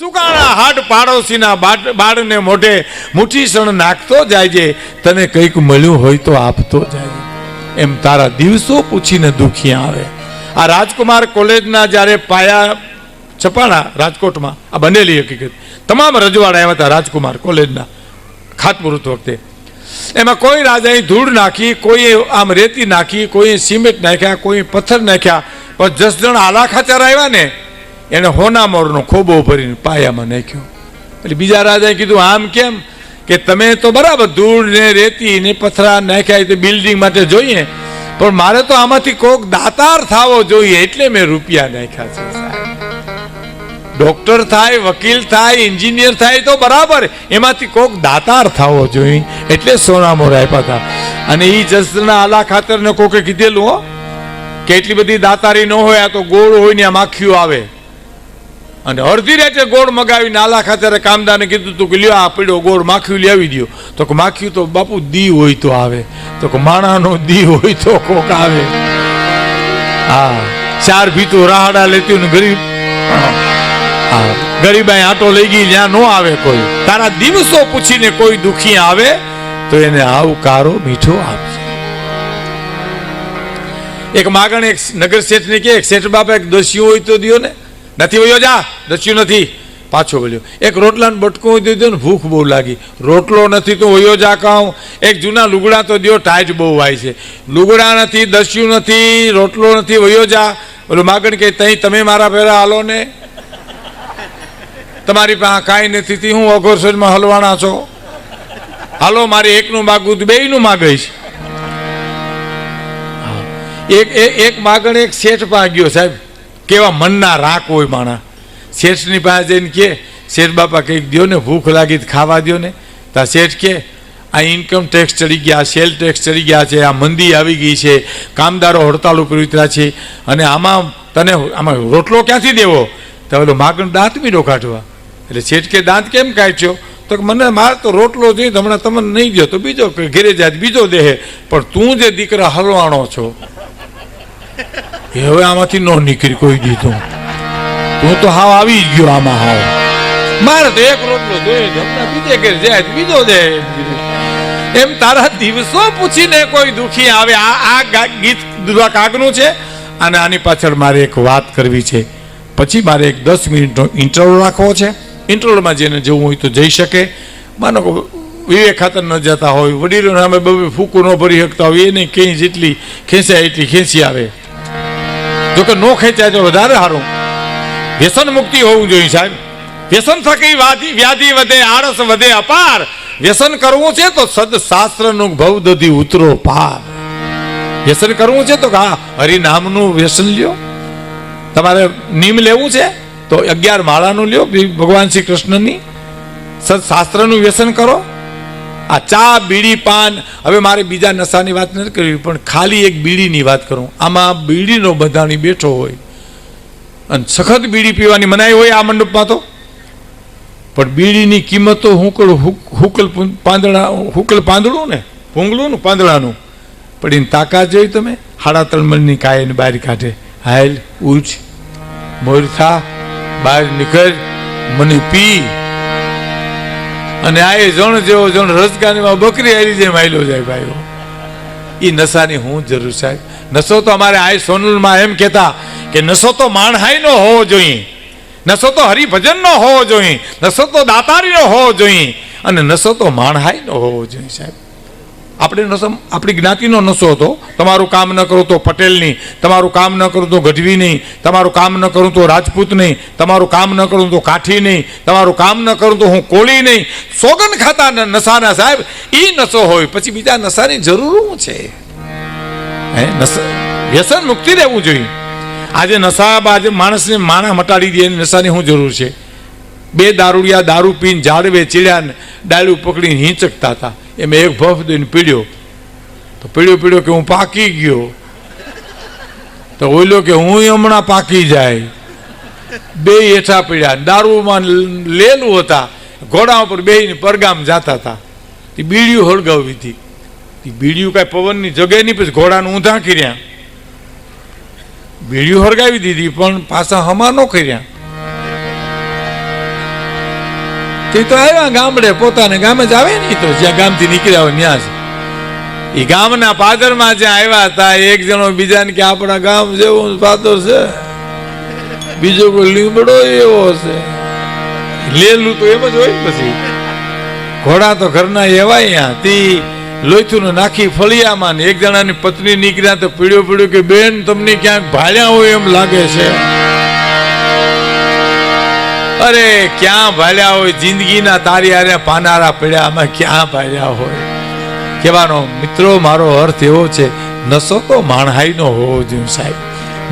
સુકાણા હાટ પાડોશીના બાળને મોઢે મુઠીસણ સણ નાખતો જાય છે. તને કંઈક મળ્યું હોય તો આપતો જાય. એમ તારા દિવસો પૂછીને દુખી આવે. આ રાજકુમાર કોલેજના જ્યારે પાયા છપાણા રાજકોટમાં, આ બનેલી હકીકત. તમામ રજવાડા આવ્યા હતા રાજકુમાર કોલેજના, ખાતમુહૂર્ત વખતે. એમાં કોઈ રાજાએ ધૂળ નાખી કોઈએ આમ રેતી નાખી કોઈએ સિમેન્ટ નાખ્યા કોઈએ પથ્થર નાખ્યા, પણ જસ જણ આલા ખાચાર આવ્યા ને એને હોના મોરનો ખોબો ભરીને પાયામાં નાખ્યો. એટલે બીજા રાજાએ કીધું, આમ કેમ? કે તમે તો બરાબર ધૂળ ને રેતી ને પથરા નાખ્યા તે બિલ્ડિંગ માટે જોઈએ. પણ મારે તો આમાંથી કોક દાતાર થાવો જોઈએ, એટલે મેં રૂપિયા નાખ્યા છે ડોક્ટર થાય, વકીલ થાય એન્જિનિયર થાય તો બરાબર, એમાંથી કોક દાતાર થવો જોઈએ, એટલે સોનામોર આપ્યા હતા. અને એ જસના આલા ખાતરને કોકે કીધેલું, હો, કે એટલી બધી દાતારી ન હોય, આ તો ગોળ હોય ને આમ આખ્યું આવે. અને અડધી રાતે ગોળ મગાવીને આલા ખાતરે કામદારને કીધું તું કે લ્યો આ પીડો ગોળ માખ્યું લેવી દો તો કે માખ્યું તો બાપુ દી હોય તો આવે. તો કે માણાનો દી હોય તો કોક આવે. હા, ચાર ભીતું રાહડા લેતી ને ગરીબ. ગરીબાઈ આટો લઈ ગઈ ત્યાં નો આવે કોઈ. તારા દિવસો પૂછીને કોઈ દુખી આવે, તો એને આવકારો મીઠો આપજે. એક માગણ એક નગર શેઠને કે શેઠ બાપા એક દસ્યું હોય તો દ્યો ને. નથી વયો જા દસ્યું નથી. પાછો વળ્યો. એક રોટલાનું બટકું તો ને ભૂખ બહુ લાગી. રોટલો નથી તો વયો જા કહું એક જૂના લુગડા તો દો ટાઈટ બહુ વાય છે. લુગડા નથી, દસ્યું નથી, રોટલો નથી, વયો જા. ઓલું માગણ કે, તઈ તમે મારા પહેરા હાલો ને. તમારી પાસે કાંઈ નથી હું અઘોરસોજમાં હલવાણા છો. હાલો, મારે એકનું માગું તો, બેયનું માગીશ. એક એક માગણ એક શેઠ પાસે ગયો, સાહેબ. કેવા મનના રાખ હોય માણા? શેઠની પાસે જઈને કે, શેઠ બાપા, કંઈક દો ને, ભૂખ લાગી ખાવા દ્યો ને. તા શેઠ કે, આ ઇન્કમ ટેક્સ ચડી ગયા સેલ ટેક્સ ચડી ગયા છે, આ મંદી આવી ગઈ છે, કામદારો હડતાલ ઉપર ઉતર્યા છે, અને આમાં તને આમાં રોટલો ક્યાંથી દેવો? તો પેલો માગણ દાંત મીડો કાઢવા. એટલે શેઠ કે, દાંત કેમ કાઢ્યો તો મને મારે તો રોટલો જોઈએ, હમણાં તમને નહીં દો તો બીજો ઘેરે જાય, બીજો દેહે. પણ તું જે દીકરા હલવાણો છો હવે આમાંથી નો નીકળી કોઈ દીધું હું તો હાવ આવી ગયો આમાં હાવ. મારે તો એક રોટલો જોઈએ બીજે ઘેર જાય બીજો દે. એમ તારા દિવસો પૂછીને કોઈ દુખી આવે. આ આ ગીત દુરા કાગનું છે અને આની પાછળ મારે એક વાત કરવી છે. પછી મારે એક દસ મિનિટનો ઇન્ટરવલ રાખવો છે. ઇન્ટરવલમાં જેને જવું હોય તો જઈ શકે. માનો વિવેક ખાતર ન જતા હોય વડીલો સામે બબે ફૂકું ન ભરી શકતા હોય, એને ક્યાંય જેટલી ખેંચાય એટલી ખેંચી આવે. જોકે નો ખેંચાય તો વધારે સારું. વ્યસન મુક્તિ હોવું જોઈએ સાહેબ. વ્યસન થકી વ્યાધિ વ્યાધિ વધે, આળસ વધે, અપાર. વ્યસન કરવું છે તો સદ શાસ્ત્રનું ભવ દધી ઉતરો પાર. વ્યસન કરવું છે તો હા હરિનામનું વ્યસન લ્યો. તમારે નીમ લેવું છે તો અગિયાર માળાનું લ્યો ભગવાન શ્રી કૃષ્ણની. સત્શાસ્ત્રનું વ્યસન કરો. આ ચા, બીડી, પાન, હવે મારે બીજા નશાની વાત નથી કરવી, પણ ખાલી એક બીડીની વાત કરું. આમાં બીડીનો બધાની બેઠો હોય. અને સખત બીડી પીવાની મનાઈ હોય આ મંડપમાં તો? પણ બીડીની કિંમત તો હુકલ હુક- હુકલ પાંદડા, હુકલ પાંદડું ને? ભૂંગળું ને પાંદડાનું? પણ એની તાકાત જોઈ તમે? હાડા ત્રણ મણની કાયને બહાર કાઢે. હાલ ઉચ મોર થા, બહાર નીકળ. મને પી. અને આ એ જણ જેવો જણ રજગાનીમાં બકરી હારી જેમ આવેલો જાય ભાઈઓ. એ નશાની હું જરૂર સાહેબ. નશો તો અમારે આ સોનલમાં એમ કહેતા કે નશો તો માણહાઈનો હોવો જોઈએ. નશો તો હરિભજનનો હોવો જોઈએ. નશો તો દાતારીનો હોવો જોઈએ. અને નશો તો માણહાઈનો હોવો જોઈએ સાહેબ. આપણે નસો આપણી જ્ઞાતિનો નશો હતો. તમારું કામ ન કરું તો પટેલ નહીં. તમારું કામ ન કરું તો ગઢવી નહીં. તમારું કામ ન કરું તો રાજપૂત નહીં. તમારું કામ ન કરું તો કાઠી નહીં. તમારું કામ ન કરું તો હું કોળી નહીં. સોગન ખાતા નશાના સાહેબ એ નશો હોય. પછી બીજા નશાની જરૂર શું છે? હે વ્યસન મુક્તિ રહેવું જોઈએ. આજે નશા આજે માણસને માણા મટાડી દે નશાની શું જરૂર છે? બે દારૂડિયા દારૂ પીને ઝાડવે ચીડ્યા ડાળું પકડીને હિંચકતા હતા. એમ એક ભફ દઈને પીડ્યો. તો પીડ્યો પીડ્યો કે હું પાકી ગયો. તો ઓઈલો કે હું હમણાં પાકી જાય. બે હેઠા પીડ્યા. દારૂમાં લેલું હતા. ઘોડા ઉપર બેહીને પરગામ જાતા હતા. તે બીડિયું હળગાવી હતી. તે બીડિયું કાંઈ પવનની જગ્યાએ નહીં, પછી ઘોડાને ઊંધા કર્યા. બીડિયું હળગાવી દીધી, પણ પાછા હમા ન કર્યા. તે તો આવ્યા ગામડે, પોતાને ગામે જ આવે ને તો, જ્યાં ગામથી નીકળ્યા હોય ત્યાં જ. એ ગામના પાદરમાં જ્યાં આવ્યા હતા, એક જણો બીજાને કે આપણા ગામ જેવું પાદર છે. બીજો કોઈ લીમડો એવો છે. લેલું તો એમ જ હોય પછી. ઘોડા તો ઘરના એવા અહીંયા તી લોહીથું નાખી ફળિયામાં ને એક જણાની પત્ની નીકળ્યા તો પીડ્યો પીડ્યો કે, બેન, તમને ક્યાંક ભાળ્યા હોય એમ લાગે છે. અરે, ક્યાં ભાલ્યા હોય? જિંદગીના તારી આરે પાનારા પડ્યા. આમાં ક્યાં ભાલ્યા હોય? કહેવાનો મિત્રો, મારો અર્થ એવો છે નશો તો માણહાઈનો હોવો જોઈએ સાહેબ.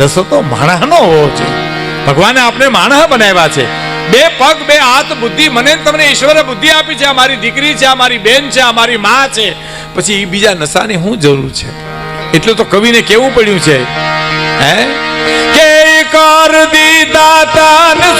નસો તો માણસનો હોવો જોઈએ. ભગવાને આપણે માણહ બનાવ્યા છે. બે પગ, બે હાથ, બુદ્ધિ, મને તમને ઈશ્વરે બુદ્ધિ આપી છે. આ મારી દીકરી છે, આ મારી બેન છે, આ મારી માં છે. પછી એ બીજા નશાની શું જરૂર છે? એટલું તો કવિને કેવું પડ્યું છે? હે? કે કર દીધા તન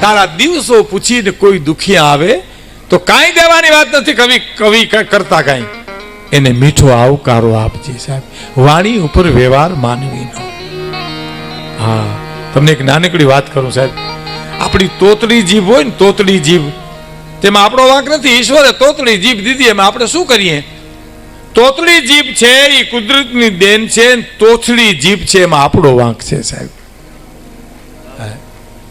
તારા દિવસો પૂછીને કોઈ દુખી આવે, તો કાંઈ દેવાની વાત નથી. કવિ કવિ કરતા કાંઈ. એને મીઠો આવકારો આપજે સાહેબ. વાણી ઉપર વ્યવહાર માનવીનો. હા, તમને એક નાનકડી વાત કરું સાહેબ. આપણી તોતડી જીભ હોય ને તોતડી જીભ. તેમાં આપણો વાંક નથી. ઈશ્વરે તોતડી જીભ દીધી. એમાં આપણે શું કરીએ? તોતડી જીભ છે એ કુદરતની દેન છે તોથડી જીભ છે, એમાં આપણો વાંક છે સાહેબ.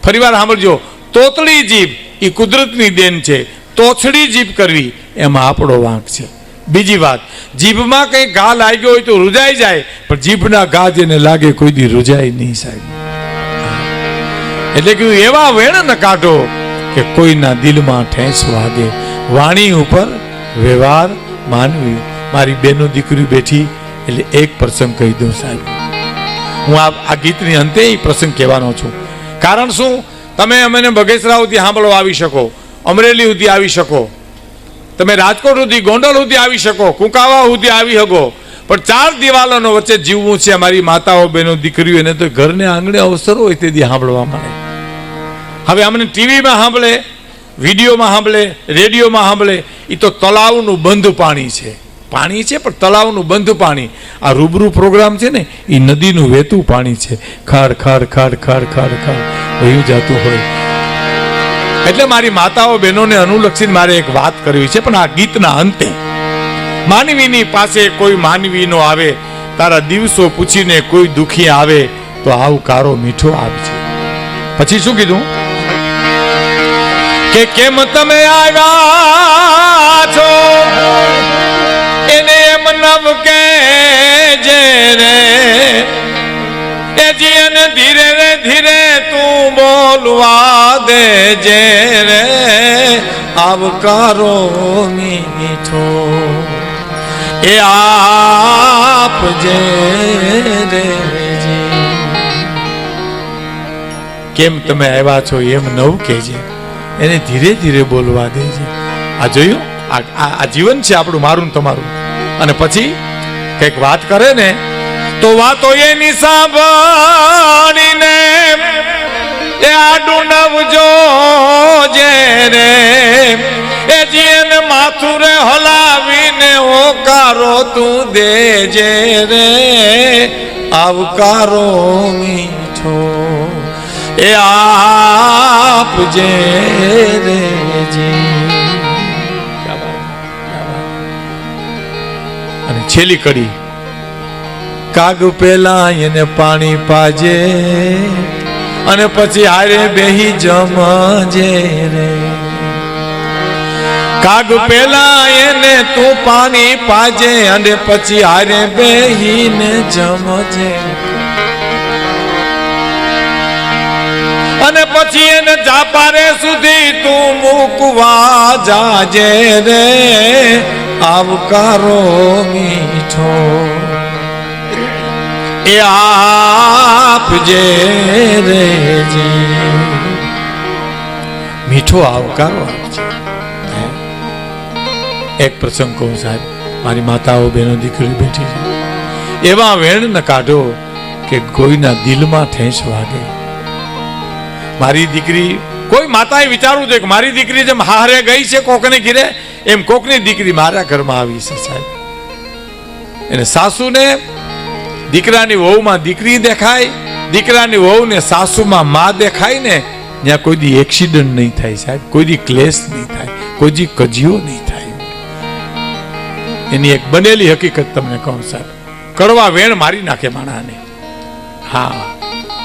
ફરી વાર સાંભળજો. તોતડી જીભ એ કુદરતની દેન છે. તોછડી જીભ કરવી, એમાં આપણો વાંક છે. બીજી વાત, જીભમાં કંઈ ઘા લાગ્યો હોય તો રૂજાઈ જાય, પણ જીભના ઘા જેને લાગે કોઈ દી રૂજાય નહીં સાહેબ. એટલે કે એવા વેણ ન કાઢો કે કોઈના દિલમાં ઠેંસ વાગે. વાણી ઉપર વ્યવહાર માનવી. મારી બેનો દીકરી બેઠી એટલે એક પ્રસંગ કહી દઉં સાહેબ. હું આ આ ગીતની અંતે પ્રસંગ કહેવાનો છું. કારણ શું? તમે અમને બગેસરા સુધી સાંભળવા આવી શકો. અમરેલી સુધી આવી શકો. તમે રાજકોટ સુધી, ગોંડલ સુધી આવી શકો. કુંકાવા સુધી આવી શકો. પણ ચાર દિવાલોનો વચ્ચે જીવવું છે અમારી માતાઓ બહેનો દીકરીઓ. એને તો ઘરને આંગણે અવસર હોય તેથી સાંભળવા મળે. હવે અમને ટીવીમાં સાંભળે, વિડીયોમાં સાંભળે, રેડિયોમાં સાંભળે એ તો તળાવનું બંધ પાણી છે. પાણી છે, પણ તળાવનું બંધ પાણી. આ રૂબરૂ પ્રોગ્રામ છે ને એ નદીનું વહેતું પાણી છે. ખાર ખાર ખાર ખાર ખાર ખાર. વહ્યું જતું હોય. એટલે મારી માતાઓ, બહેનોને અનુલક્ષીને મારે એક વાત કરવી છે, પણ આ ગીતના અંતે. માનવીની પાસે કોઈ માનવી નો આવે, તારા દિવસો પૂછીને કોઈ દુખી આવે, તો આવકારો મીઠો આપજે. પછી શું કીધું? કે કેમ તમે આવ્યા છો? એને એમ નવ કે જે રે, એ જીયન ધીરે રે, ધીરે તું બોલવા દે જે રે, આવકારો મીઠો. એ આપ જે રે કેમ તમે આવ્યા છો એમ નવ કેજે એને ધીરે ધીરે બોલવા દે છે. આ જોયું? આ જીવન છે આપણું, મારું તમારું. અને પછી કંઈક વાત કરે ને, તો વાતો એની સાંભળીને એ આડું નવજો જે રે એ જીન માથું રે હલાવીને હોકારો તું દેજે રે, આવકારો મીઠો એ આપજે રે જી. બાત. અને છેલ્લી કડી. કાગ પેલા એને પાણી પાજે અને પછી હારે બેહી જમજે રે. કાગ પેલા એને તું પાણી પાજે અને પછી હારે બેહીને જમજે પછી સુધી તું મૂકવા જાજે રે. આવકારો મીઠો. એ આપજે રે મીઠો આવકારો આપજે? એક પ્રસંગ કહું સાહેબ, મારી માતાઓ બહેનો દીકરી બેઠી છે. એવા વેણ ન કાઢો કે કોઈના દિલમાં ઠેંસ વાગે. મારી દીકરી, કોઈ માતાએ વિચારવું જોઈએ કે મારી દીકરી જેમ હારે ગઈ છે, કોકને ઘીરે, એમ કોકની દીકરી મારા ઘરમાં આવી છે, સાહેબ. એને સાસુને દીકરાની વહુમાં દીકરી દેખાય, દીકરાની વહુને સાસુમાં મા દેખાય ને, ત્યાં કોઈ દી એક્સિડન્ટ નહીં થાય, સાહેબ. કોઈ દી ક્લેશ નહીં થાય કોઈ દી કજિયો નહીં થાય. એની એક બનેલી હકીકત તમને કહું, સાહેબ. કડવા વેણ મારી નાખે માણાને. હા.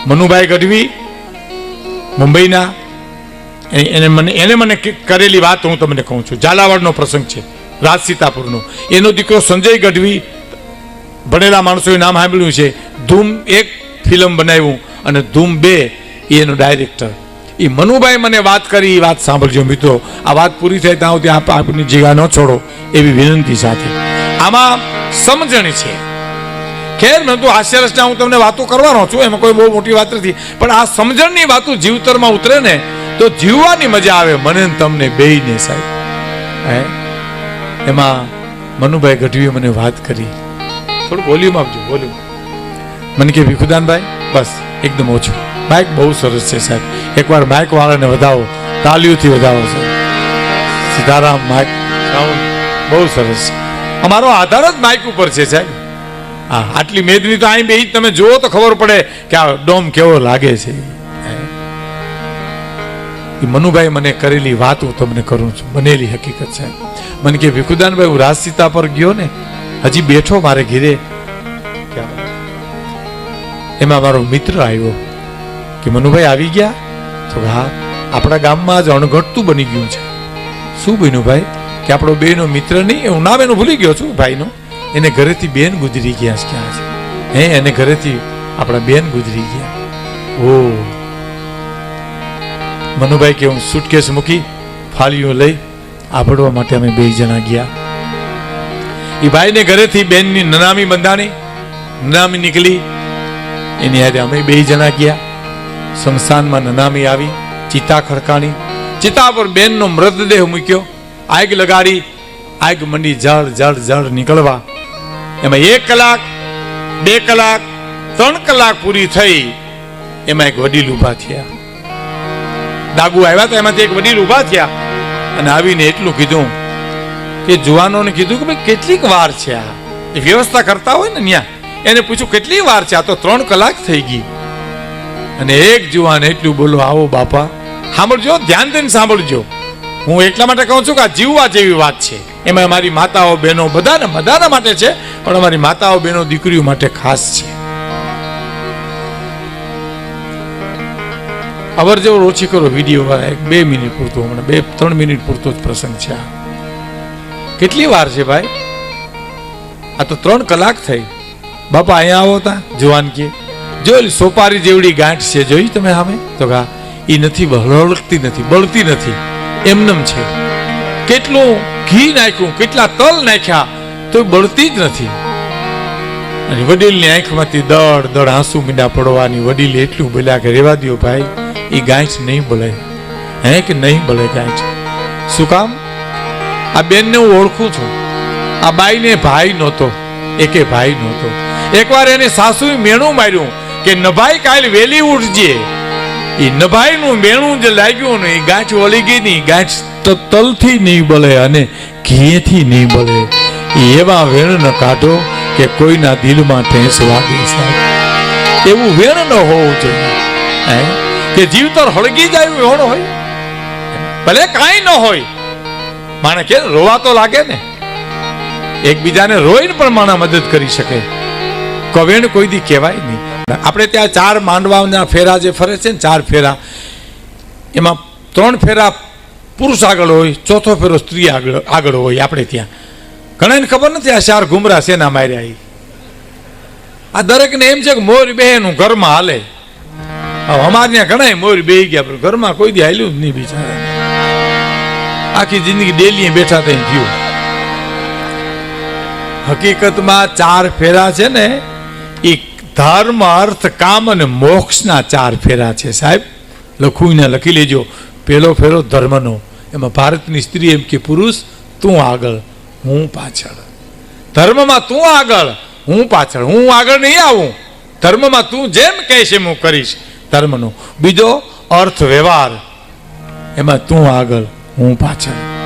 મનુભાઈ ગઢવી મુંબઈના એને મને એને મને કરેલી વાત હું તમને કહું છું. ઝાલાવાડનો પ્રસંગ છે, રાજ સીતાપુરનો. એનો દીકરો સંજય ગઢવી, ભણેલા માણસોએ નામ સાંભળ્યું છે. ધૂમ એક ફિલ્મ બનાવ્યું અને ધૂમ બે એનો ડાયરેક્ટર. એ મનુભાઈ મને વાત કરી, એ વાત સાંભળજો મિત્રો. આ વાત પૂરી થાય ત્યાં સુધી આપ આપની જગ્યા ન છોડો એવી વિનંતી સાથે. આમાં સમજણ છે. ખેર મેં તો હાસ્ય રચના હું તમને વાતો કરવાનો છું, એમાં કોઈ બહુ મોટી વાત નથી. પણ આ સમજણની વાતો જીવતરમાં ઉતરે ને, તો જીવવાની મજા આવે મને તમને બેયને સાહેબ. હે? એમાં મનુભાઈ ગઢવીએ મને વાત કરી. થોડું વોલ્યુમ આપજો વોલ્યુમ મને કે, ભીખુદાનભાઈ, બસ, એકદમ ઓછું. માઇક બહુ સરસ છે સાહેબ. એકવાર માઇક વાળાને વધાવો તાલીઓથી વધાવો સાહેબ. સીતારામ માઇક બહુ સરસ અમારો આધાર જ માઇક ઉપર છે સાહેબ. હા, આટલી મેદની તો અહીં બે તમે જુઓ તો ખબર પડે કે આ ડોમ કેવો લાગે છે. એ મનુભાઈ મને કરેલી વાત હું તમને કરું છું, બનેલી હકીકત છે. મને કે ભીખુદાનભાઈ, હું રાજસીતા પર ગયો ને, હજી બેઠો મારે ઘીરે. એમાં મારો મિત્ર આવ્યો કે, મનુભાઈ, આવી ગયા? તો હા, આપણા ગામમાં જ અણઘટતું બની ગયું છે. શું બન્યું ભાઈ? કે આપણો બેનો મિત્ર નહીં? હું નામ એનું ભૂલી ગયો છું, ભાઈનો. એને ઘરેથી બેન ગુજરી ગયા ક્યાં છે? હે, એને ઘરેથી આપણા બેન ગુજરી ગયા. ઓ. મનુભાઈ કે હું સુટકેસ મૂકી ફાળીઓ લઈ આભડવા માટે અમે બે જણા ગયા. એ ભાઈને ઘરેથી બેનની નનામી બંધાણી, નનામી નીકળી. એની હારે અમે બે જણા ગયા. સંસ્થાનમાં નનામી આવી, ચિતા ખડકાણી. ચિતા પર બેનનો મૃતદેહ મૂક્યો. આગ લગાડી, આગ મંડી જળ જળ જળ નીકળવા એમાં એક કલાક, બે કલાક, ત્રણ કલાક પૂરી થઈ, એમાં એક વડીલ ઊભા થયા. દાગુ આવ્યા તો એમાંથી એક વડીલ ઊભા થયા અને આવીને એટલું કીધું કે જુવાનોને કીધું કે ભાઈ કેટલીક વાર છે આ. એ વ્યવસ્થા કરતા હોય ને ત્યાં એને પૂછ્યું, કેટલી વાર છે આ? તો ત્રણ કલાક થઈ ગઈ. અને એક જુવાન એટલું બોલો આવો બાપા, સાંભળજો, ધ્યાન દઈને સાંભળજો. હું એટલા માટે કહું છું કે આ જીવવા જેવી વાત છે. એમાં અમારી માતાઓ, બહેનો બધાને બધાના માટે છે, પણ અમારી માતાઓ, બહેનો, દીકરીઓ માટે ખાસ છે. અવર જેવો ઓછી કરો વીડિયો એક બે મિનિટ પૂરતો હમણાં. બે, ત્રણ મિનિટ પૂરતો જ પ્રસંગ છે આ. કેટલી વાર છે ભાઈ? આ તો ત્રણ કલાક થઈ. બાપા, અહીંયા આવો તા, જુવાન કે. જોઈ સોપારી જેવડી ગાંઠ છે. જોઈ તમે સામે? તો કા એ નથી હળકતી નથી, બળતી નથી. એમનેમ છે. કેટલું ઘી નાખ્યું, કેટલા તલ નાખ્યા તો બળતી જ નથી. અને વડીલની આંખમાંથી દળ દળ આંસુ મીંડા પડવાની વડીલ એટલું બોલ્યા કે, રેવા દો ભાઈ એ ગાંઠ નહીં બળે. હે કે નહીં બળે ગાંઠ? શું કામ? આ બેનને હું ઓળખું છું. આ બાઈને ભાઈ નહોતો, એકે ભાઈ નહોતો. એકવાર એને સાસુએ મેણું માર્યું કે, નભાઈ, કાલ વેલી ઉઠજે. એ નભાઈનું મેણું જે લાગ્યું ને એ ગાંઠ વળી ગઈ ની ગાંઠ તો, તલથી નહીં બળે અને ઘીએથી નહીં એ એવા વેણ ન કાઢો કે કોઈના દિલમાં ઠેસ વાગે સાહેબ. એવું વેણ ન હોવું જોઈએ. હે? કે જીવતર હળગી જાય એવું વેણ હોય? ભલે કાંઈ ન હોય. માણે કે રોવા તો લાગે ને. એકબીજાને રોઈને પણ માણા મદદ કરી શકે. કવેણ કોઈ દી કહેવાય નહીં. આપણે ત્યાં ચાર માંડવાના ફેરા જે ફરે છે ને ચાર ફેરા, એમાં ત્રણ ફેરા પુરુષ આગળ હોય, ચોથો ફેરો સ્ત્રી આગળ આગળ હોય આપણે ત્યાં. ઘણાને ખબર નથી આ ચાર ઘુમરા સેના માર્યા આ દરેકને એમ છે કે મોર બેનું ઘરમાં હાલે. અમારે ત્યાં ઘણા મોર બેહી ગયા ઘરમાં કોઈ દી હાલ્યું જ નહીં બિચારા આખી જિંદગી ડેલી બેઠા થઈને જીવ હકીકતમાં ચાર ફેરા છે ને એ ધર્મ, અર્થ, કામ અને મોક્ષના ચાર ફેરા છે, સાહેબ. લખું લખી લેજો. પેલો ફેરો ધર્મનો. એમાં ભારતની સ્ત્રી એમ કે, પુરુષ, તું આગળ, હું પાછળ. ધર્મમાં તું આગળ, હું પાછળ. હું આગળ નહીં આવું. ધર્મમાં તું જેમ કહેશે હું કરીશ ધર્મનો. બીજો, અર્થ, વ્યવહાર. એમાં તું આગળ, હું પાછળ.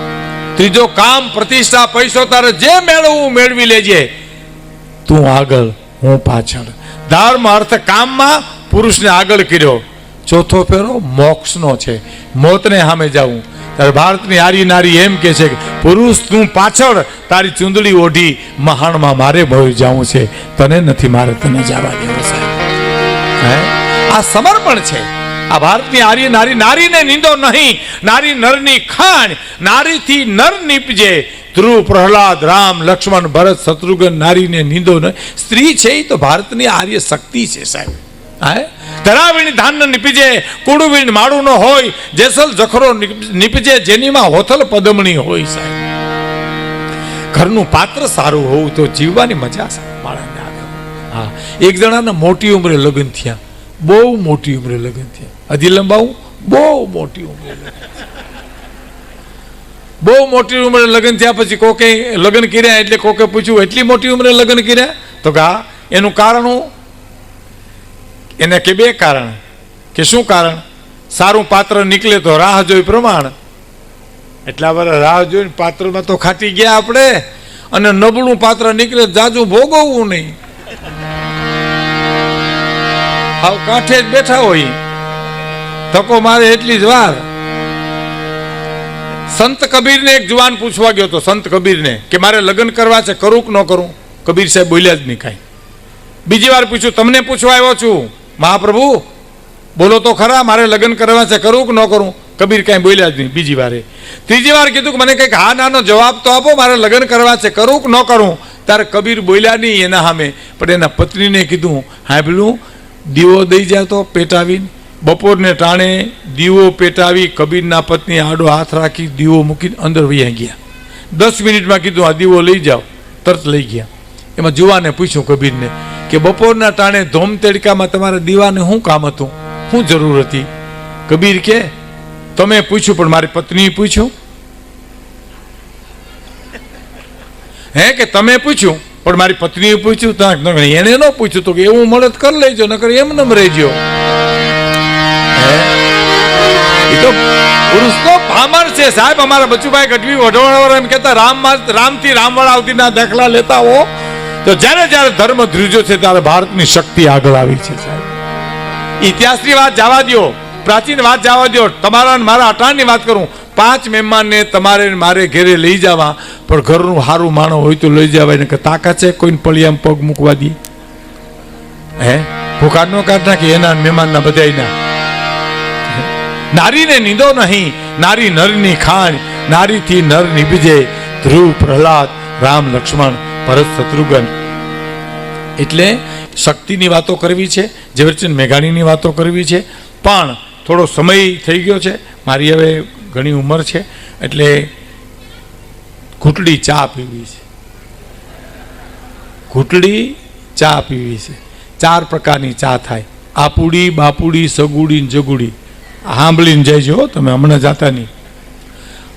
ત્રીજો, કામ, પ્રતિષ્ઠા, પૈસો તારે જે મેળવવું, મેળવી લેજે. તું આગળ, હું પાછળ. ધર્મ અર્થ કામમાં પુરુષને આગળ કર્યો. ચોથો ફેરો મોક્ષનો છે. મોતને સામે જવું. ત્યારે ભારતની આરી નારી એમ કે છે કે પુરુષ તું પાછળ તારી ચૂંદડી ઓઢી મહાણમાં મારે ભળી જવું છે. તને નથી, મારે તને જવા દેવું સાહેબ હે? આ સમર્પણ છે. આ ભારતની આર્ય નારી નારીને નિંદો નહીં. નારી નરની ખાણ, નારીથી નર નીપજે. ધ્રુવ પ્રહલાદ, રામ, લક્ષ્મણ, ભરત, શત્રુઘ્ન નારીને નિંદો નહીં. સ્ત્રી છે એ તો ભારતની આર્ય શક્તિ છે, સાહેબ. હા ધરાવીણ ધાન નીપજે કુડુવીણ માળું ન હોય, જેસલ જખરો નીપજે, જેનીમાં હોથલ પદમણી હોય, સાહેબ. ઘરનું પાત્ર સારું હોવું તો જીવવાની મજા માણસને આવે હા, એક જણાના મોટી ઉંમરે લગ્ન થયા. બહુ મોટી ઉંમરે લગ્ન થયા. હજી લંબાવું, બહુ મોટી ઉંમરે લગ્ન. બહુ મોટી ઉંમરે લગ્ન થયા પછી કોકે લગ્ન કર્યા એટલે કોકે પૂછ્યું, એટલી મોટી ઉંમરે લગ્ન કર્યા? તો કે, હા, એનું કારણ હું? એને કે બે કારણ. કે શું કારણ? સારું પાત્ર નીકળે તો રાહ જોઈ પ્રમાણ. એટલા વર્ષ રાહ જોઈને પાત્રમાં તો ખાટી ગયા આપણે. અને નબળું પાત્ર નીકળે જાજુ ભોગવવું નહીં. હાવ કાંઠે જ બેઠા હોય. ધક્કો મારે એટલી જ વાર. સંત કબીરને એક જુવાન પૂછવા ગયો હતો સંત કબીરને કે મારે લગ્ન કરવા છે, કરું કે ન કરું? કબીર સાહેબ બોલ્યા જ નહીં કાંઈ. બીજી વાર પૂછ્યું, તમને પૂછવા આવ્યો છું. મહાપ્રભુ, બોલો તો ખરા, મારે લગ્ન કરવા છે, કરું કે ન કરું? કબીર કાંઈ બોલ્યા જ નહીં બીજી વારે. ત્રીજી વાર કીધું કે, મને કંઈક હા, નાનો જવાબ તો આપો, મારે લગ્ન કરવા છે, કરું કે ન કરું? ત્યારે કબીર બોલ્યા નહીં એના સામે. પણ એના પત્નીને કીધું હાંભળ્યું દીવો દઈ જતો પેટાવીને બપોરને ટાણે દીવો પેટાવી, કબીરના પત્ની આડો હાથ રાખી દીવો મૂકીને અંદર વૈયા ગયા. દસ મિનિટમાં કીધું, આ દીવો લઈ જાઓ. તરત લઈ ગયા. એમાં જુવાને પૂછ્યું કબીરને કે, બપોરના ટાણે ધોમ તેડકામાં તમારા દીવાને શું કામ હતું? શું જરૂર હતી? કબીર કે, તમે પૂછ્યું, પણ મારી પત્નીએ પૂછ્યું. હે, કે તમે પૂછ્યું? પણ મારી પત્નીએ પૂછ્યું તો એને ન પૂછ્યું તો કે એવું મળત કરી લેજો, નકર એમ નમ રહેજો? એ તો પુરુષ તો ભામર છે. સાહેબ, અમારા બચુભાઈ ગઢવી વઢવાળા એમ કહેતા, રામ રામથી રામવાળા આવતીના દાખલા લેતા હો. તો જ્યારે જ્યારે ધર્મ ધ્રુજો છે, ત્યારે ભારતની શક્તિ આગળ આવી છે, સાહેબ. ઇતિહાસની વાત જવા દ્યો. પ્રાચીન વાત જવા દ્યો. તમારા મારા અટાણની વાત કરું. પાંચ મહેમાનને તમારે મારે ઘેરે લઈ જવા, પણ ઘરનું સારું માણો હોય તો લઈ જવાય ને કે તાકાત છે કોઈને પળિયામ પગ મૂકવા દે. હે? ભૂખા નો કાઢ નાખી, એના મહેમાનના બધાયના. નારીને નીંદો નહીં, નારી નરની ખાણ, નારીથી નર નિભજે ધ્રુવ, પ્રહલાદ, રામ, લક્ષ્મણ, ભરત, શત્રુઘ્ન. એટલે શક્તિની વાતો કરવી છે, ઝવેરચંદ મેઘાણીની વાતો કરવી છે, પણ થોડો સમય થઈ ગયો છે, મારી હવે ઘણી ઉંમર છે, એટલે ઘૂંટડી ચા પીવી છે. ઘૂંટડી ચા પીવી છે. ચાર પ્રકારની ચા થાય. આપુડી, બાપુડી, સગુડી જગુડી. સાંભળીને જઈજો તમે હમણાં જાતા નહીં.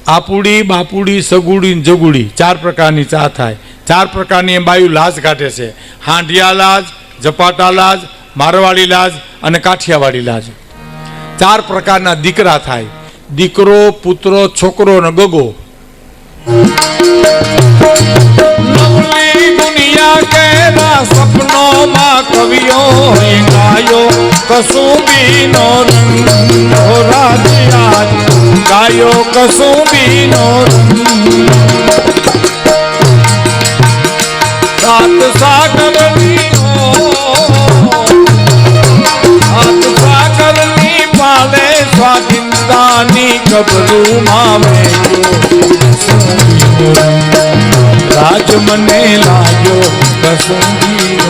આપુડી, બાપુડી, સગુડી જગુડી ચાર પ્રકારની ચા થાય. ચાર પ્રકારની બાયું લાજ કાઢે છે. હાંડિયા લાજ જપાટા લાજ, મારવાડી લાજ અને કાઠિયાવાડી લાજ. ચાર પ્રકારના દીકરા થાય. દીકરો, પુત્રો, છોકરો ને ગગો. દુનિયા કેરા સપનોમાં કવિઓ ગાયો, કસુંબીનો રંગ હો રાજ આજ ગાયો, કસુંબીનો રંગ કબલું મામે રાજ મને લાગ્યો કસુંગીનો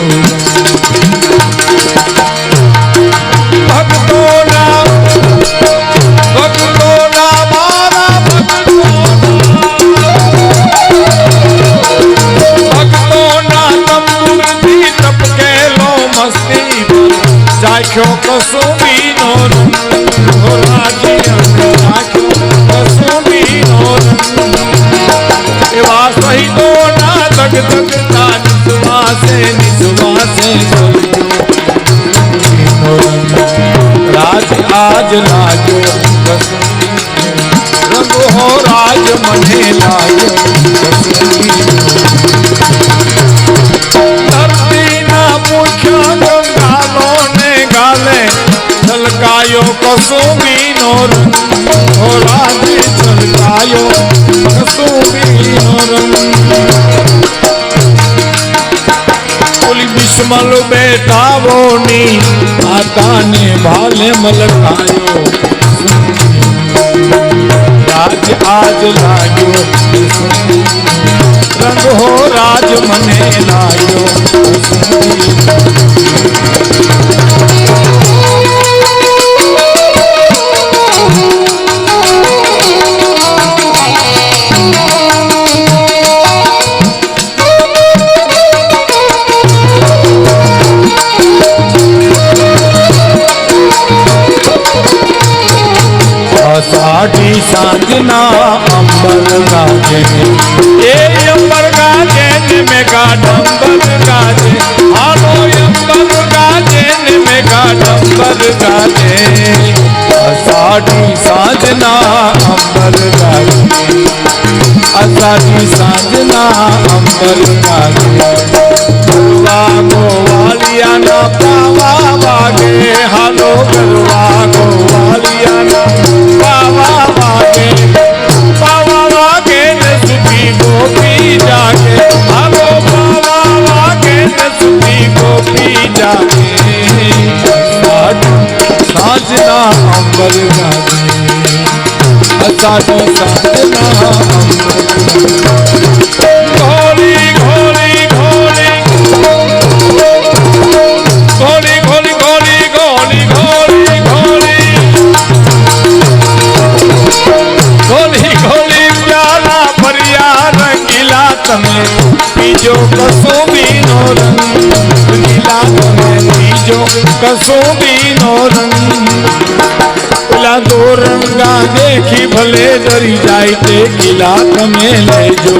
છલકાયો કસુંબીનો રંગ હો રાજ છલકાયો કસુંબીનો રંગ ઓલી બિસ્મલ બેટાઓની માતાને ભાલે મલકાયો રાજ આજ લાગ્યો રંગ હો રાજ મને લાગ્યો અષાઢી સાંજના અંબર ગાજે. એ અંબર ગાજે ને મે ડંબર ગાજે. હાલો અંબર ગાજે ને મે ડંબર ગાજે. અષાઢી સાંજના અંબર ગાજે. અષાઢી સાંજના અંબર ગાજે. ગરવા ગોવાલિયાના પાવા વાગે. હાલો ગરવા ગોવાલિયાના પી જાવે સાજના અંબર ગાજે સાધો સાધના કસુંબીનો રંગ. પેલા દો રંગા દેખી ભલે ડરી જાય તે કિલા તમે લેજો.